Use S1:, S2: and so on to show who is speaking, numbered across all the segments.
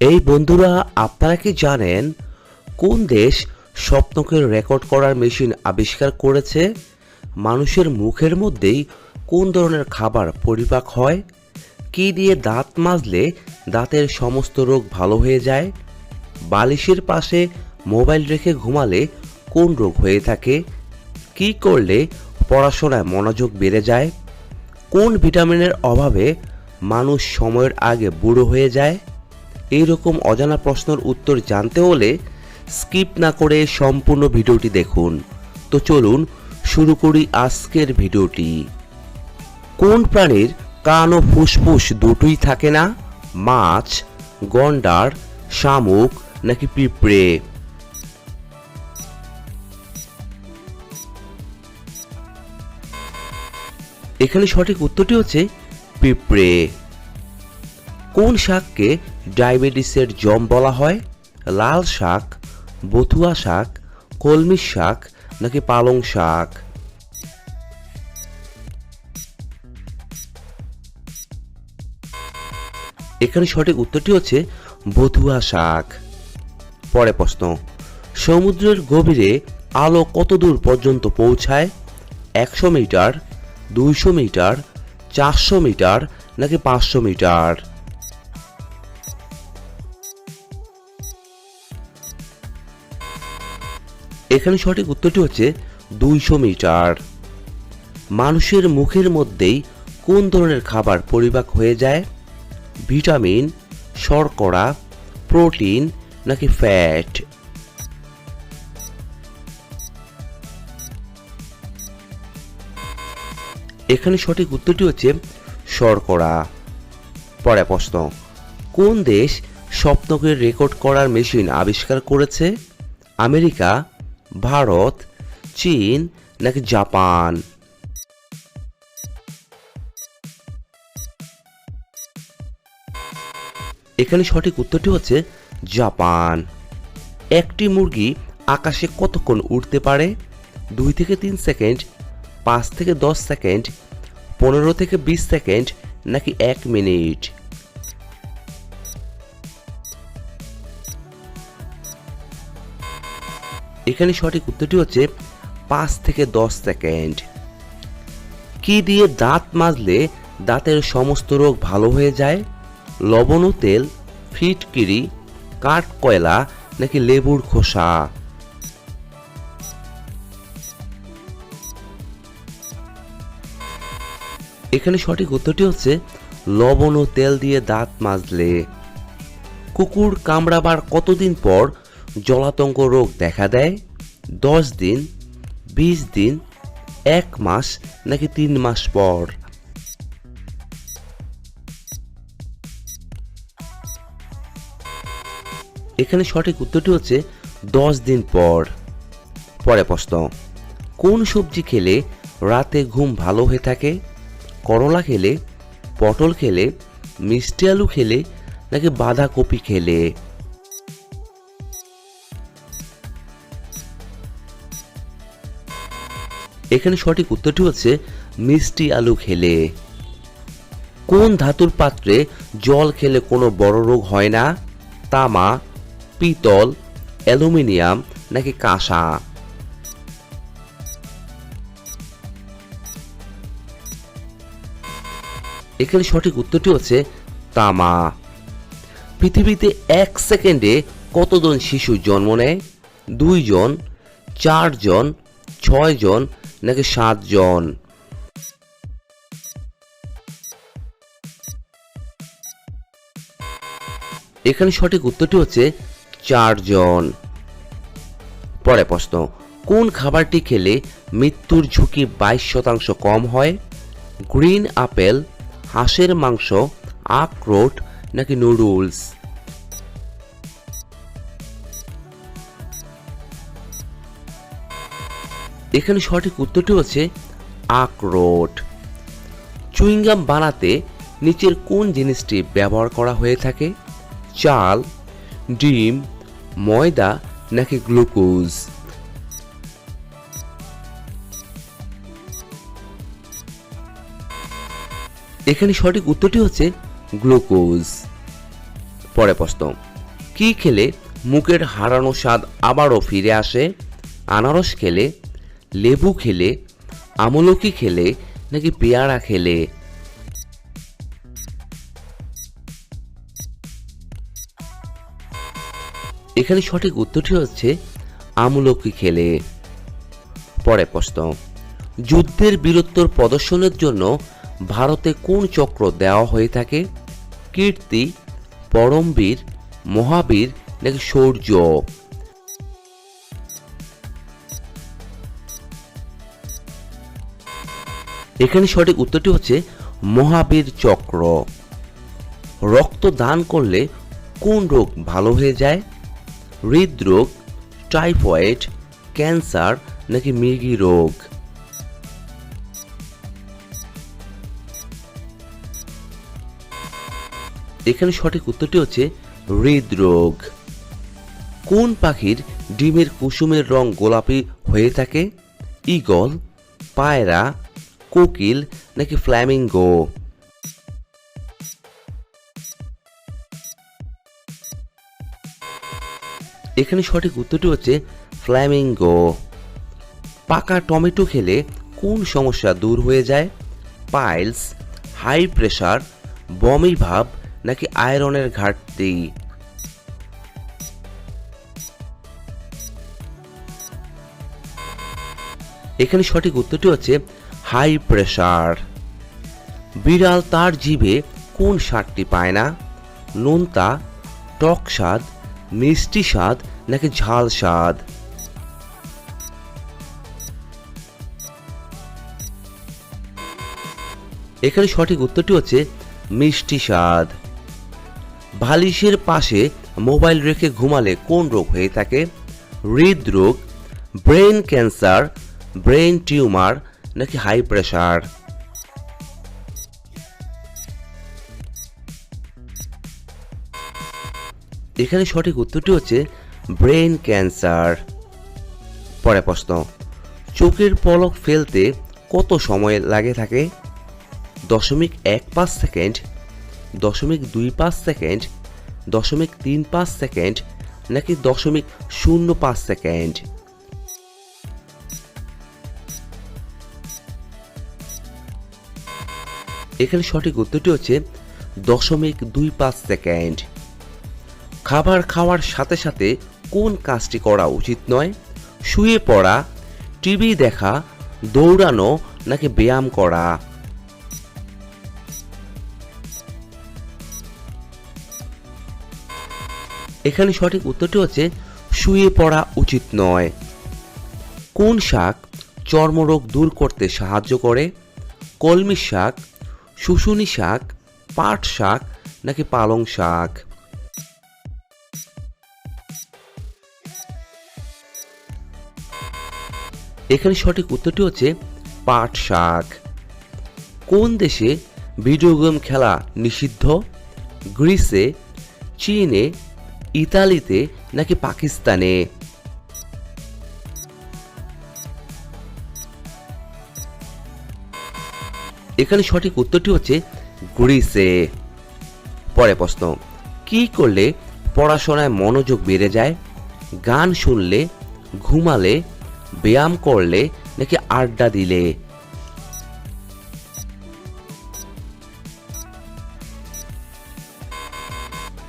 S1: এই বন্ধুরা, আপনারা কি জানেন কোন দেশ স্বপ্নকে রেকর্ড করার মেশিন আবিষ্কার করেছে? মানুষের মুখের মধ্যেই কোন ধরনের খাবার পরিপাক হয়? কি দিয়ে দাঁত মাজলে দাঁতের সমস্ত রোগ ভালো হয়ে যায়? বালিশের পাশে মোবাইল রেখে ঘুমালে কোন রোগ হয়ে থাকে? কি করলে পড়াশোনায় মনোযোগ বেড়ে যায়? কোন ভিটামিনের অভাবে মানুষ সময়ের আগে বুড়ো হয়ে যায়? এই রকম অজানা প্রশ্নের উত্তর জানতে হলে স্কিপ না করে সম্পূর্ণ ভিডিওটি দেখুন। তো চলুন শুরু করি আজকের ভিডিওটি। কোন প্রাণীর কান ও ফুসফুস দুটোই থাকে না? মাছ, গন্ডার, শামুক নাকি পিঁপড়ে? এখানে সঠিক উত্তরটি হচ্ছে পিঁপড়ে। কোন শাককে ডায়াবেটিসের জম বলা হয়, লাল শাক বথুয়া শাক কলমি শাক নাকি পালং শাক? এখানে সঠিক উত্তরটি হচ্ছে বথুয়া শাক। পরে প্রশ্ন, সমুদ্রের গভীরে আলো কত দূর পর্যন্ত পৌঁছায়? একশো মিটার, দুইশো মিটার, চারশো মিটার নাকি পাঁচশো মিটার? এখানে সঠিক উত্তরটি হচ্ছে দুইশো মিটার। মানুষের মুখের মধ্যেই কোন ধরনের খাবার পরিপাক হয়ে যায়? ভিটামিন, শর্করা, প্রোটিন নাকি ফ্যাট? এখানে সঠিক উত্তরটি হচ্ছে শর্করা। পরে প্রশ্ন, কোন দেশ স্বপ্নকে রেকর্ড করার মেশিন আবিষ্কার করেছে? আমেরিকা ভারত, চীন নাকি জাপান? এখানে সঠিক উত্তরটি হচ্ছে জাপান। একটি মুরগি আকাশে কতক্ষণ উঠতে পারে? দুই থেকে তিন সেকেন্ড, পাঁচ থেকে দশ সেকেন্ড, পনেরো থেকে বিশ সেকেন্ড নাকি এক মিনিট? এখানে সঠিক উত্তরটি হচ্ছে পাঁচ থেকে দশ সেকেন্ড। কি দিয়ে দাঁত মাজলে দাঁতের সমস্ত রোগ ভালো হয়ে যায়? লবণ ও তেল, ফিটকিরি, কাঠ কয়লা নাকি লেবুর খোসা? এখানে সঠিক উত্তরটি হচ্ছে লবণ ও তেল দিয়ে দাঁত মাজলে। কুকুর কামড়াবার কতদিন পর জলাতঙ্ক রোগ দেখা দেয়, দশ দিন, বিশ দিন, এক মাস, নাকি তিন মাস পর। এখানে সঠিক উত্তরটি হচ্ছে দশ দিন পর। পরে প্রশ্ন, কোন সবজি খেলে রাতে ঘুম ভালো হয়ে থাকে? করলা খেলে, পটল খেলে, মিষ্টি আলু খেলে, নাকি বাঁধাকপি খেলে? এখানে সঠিক উত্তরটি হচ্ছে মিষ্টি আলু খেলে। কোন ধাতুর পাত্রে জল খেলে কোনো বড় রোগ হয় না? তামা, পিতল, অ্যালুমিনিয়াম নাকি কাঁসা? এখানে সঠিক উত্তরটি হচ্ছে তামা। পৃথিবীতে এক সেকেন্ডে কতজন শিশু জন্ম নেয়? দুইজন, চারজন, ছয়জন নাকি সাতজন? এখানে সঠিক উত্তরটি হচ্ছে চারজন। পরে প্রশ্ন, কোন খাবারটি খেলে মৃত্যুর ঝুঁকি বাইশ শতাংশ কম হয়? গ্রিন আপেল, হাঁসের মাংস, আখরোট নাকি নুডলস? এখানে সঠিক উত্তরটি হচ্ছে আখরোট চুইংগাম বানাতে নিচের কোন জিনিসটি ব্যবহার করা হয়ে থাকে? চাল, ডিম, ময়দা নাকি গ্লুকোজ? এখানে সঠিক উত্তরটি হচ্ছে গ্লুকোজ। পরে প্রশ্ন, কি খেলে মুখের হারানো স্বাদ আবারও ফিরে আসে? আনারস খেলে লেবু খেলে, আমলকি খেলে, নাকি পেয়ারা খেলে? এখানে সঠিক উত্তরটি হচ্ছে আমলকি খেলে। পরে প্রশ্ন, যুদ্ধের বীরত্বর প্রদর্শনের জন্য ভারতে কোন চক্র দেওয়া হয়ে থাকে? কীর্তি, পরমবীর, মহাবীর, নাকি শৌর্য এখানে সঠিক উত্তরটি হচ্ছে মহাবীর চক্র। রক্ত দান করলে কোন রোগ ভালো হয়ে যায়? হৃদরোগ, টাইফয়েড, ক্যান্সার নাকি মৃগী রোগ? এখানে সঠিক উত্তরটি হচ্ছে হৃদরোগ। কোন পাখির ডিমের কুসুমের রং গোলাপি হয়ে থাকে? ঈগল, পায়রা কোকিল নাকি ফ্ল্যামিঙ্গো? এখানে সঠিক উত্তরটি হচ্ছে ফ্ল্যামিঙ্গো। পাকা টমেটো খেলে কোন সমস্যা দূর হয়ে যায়? পাইলস, হাই প্রেশার বমি ভাব নাকি আয়রনের ঘাটতি? এখানে সঠিক উত্তরটি হচ্ছে হাই প্রেশার বিড়াল তার জিভে কোন স্বাদটি পায় না? নোনতা, টক স্বাদ, মিষ্টি স্বাদ নাকি ঝাল স্বাদ? এখানে সঠিক উত্তরটি হচ্ছে মিষ্টি স্বাদ। বালিশের পাশে মোবাইল রেখে ঘুমালে কোন রোগ হয়ে থাকে? হৃদরোগ, ব্রেন ক্যান্সার, ব্রেন টিউমার নাকি হাই প্রেশার এখানে সঠিক উত্তরটি হচ্ছে ব্রেন ক্যান্সার পরে প্রশ্ন, চোখের পলক ফেলতে কত সময় লাগে থাকে? দশমিক এক পাঁচ সেকেন্ড, দশমিক দুই পাঁচ সেকেন্ড, দশমিক তিন পাঁচ সেকেন্ড, নাকি দশমিক শূন্য পাঁচ সেকেন্ড? এখানে সঠিক উত্তরটি হচ্ছে দশমিক দুই পাঁচ সেকেন্ড। খাবার খাওয়ার সাথে সাথে কোন কাজটি করা উচিত নয়? শুয়ে পড়া, টিভি দেখা, দৌড়ানো নাকি ব্যায়াম করা? এখানে সঠিক উত্তরটি হচ্ছে শুয়ে পড়া উচিত নয়। কোন শাক চর্মরোগ দূর করতে সাহায্য করে? কলমি শাক শুশুনি শাক, পাট শাক নাকি পালং শাক? এখানে সঠিক উত্তরটি হচ্ছে পাট শাক। কোন দেশে ভিডিও গেম খেলা নিষিদ্ধ? গ্রিসে, চীনে, ইতালিতে নাকি পাকিস্তানে? এখানে সঠিক উত্তরটি হচ্ছে গ্রিসে। পরে প্রশ্ন, কি করলে পড়াশোনায় মনোযোগ বেড়ে যায়? গান শুনলে, ঘুমালে, ব্যায়াম করলে নাকি আড্ডা দিলে?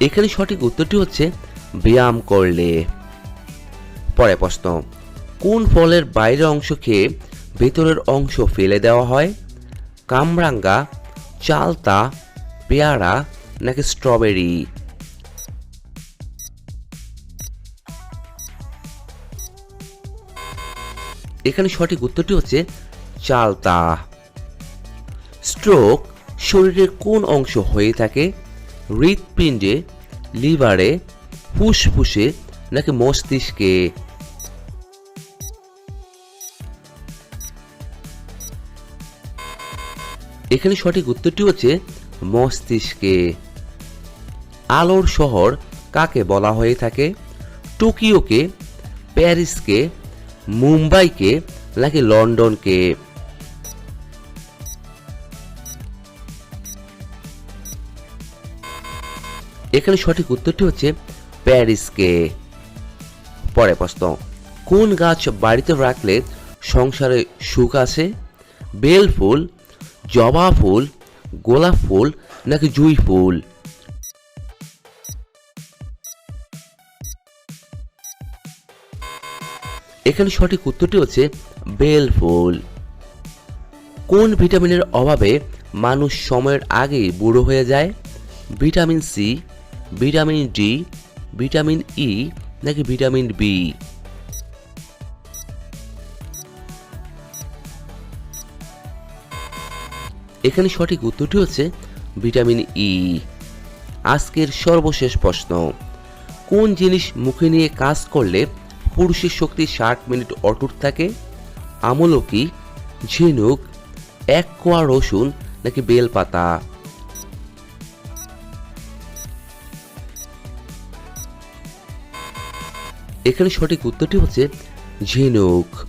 S1: এখানে সঠিক উত্তরটি হচ্ছে ব্যায়াম করলে। পরে প্রশ্ন, কোন ফলের বাইরের অংশ খেয়ে ভেতরের অংশ ফেলে দেওয়া হয়? কামরাঙ্গা, চালতা, পেয়ারা নাকি স্ট্রবেরি? এখানে সঠিক উত্তরটি হচ্ছে চালতা। স্ট্রোক শরীরের কোন অংশ হয়ে থাকে? হৃৎপিণ্ডে, লিভারে, ফুসফুসে নাকি মস্তিষ্কে? এখানে সঠিক উত্তরটি হচ্ছে মস্তিষ্কে। আলোর শহর কাকে বলা হয়ে থাকে? টোকিওকে, প্যারিসকে, মুম্বাইকে, নাকি লন্ডনকে? এখানে সঠিক উত্তরটি হচ্ছে প্যারিসকে। পরে প্রশ্ন, কোন গাছ বাড়িতে রাখলে সংসারে সুখ আছে? বেল ফুল জবা ফুল, গোলাপ ফুল নাকি জুই ফুল? এখানে সঠিক উত্তরটি হচ্ছে বেল ফুল। কোন ভিটামিনের অভাবে মানুষ সময়ের আগেই বুড়ো হয়ে যায়? Vitamin C, vitamin D, vitamin E নাকি ভিটামিন বি? এখানে সঠিক উত্তরটি হচ্ছে ভিটামিন ই। আজকের সর্বশেষ প্রশ্ন। কোন জিনিস মুখে নিয়ে কাজ করলে পুরুষের শক্তি ষাট মিনিট অটুট থাকে? আমলকি ঝিনুক, এক কোয়া রসুন নাকি বেলপাতা? এখানে সঠিক উত্তরটি হচ্ছে ঝিনুক।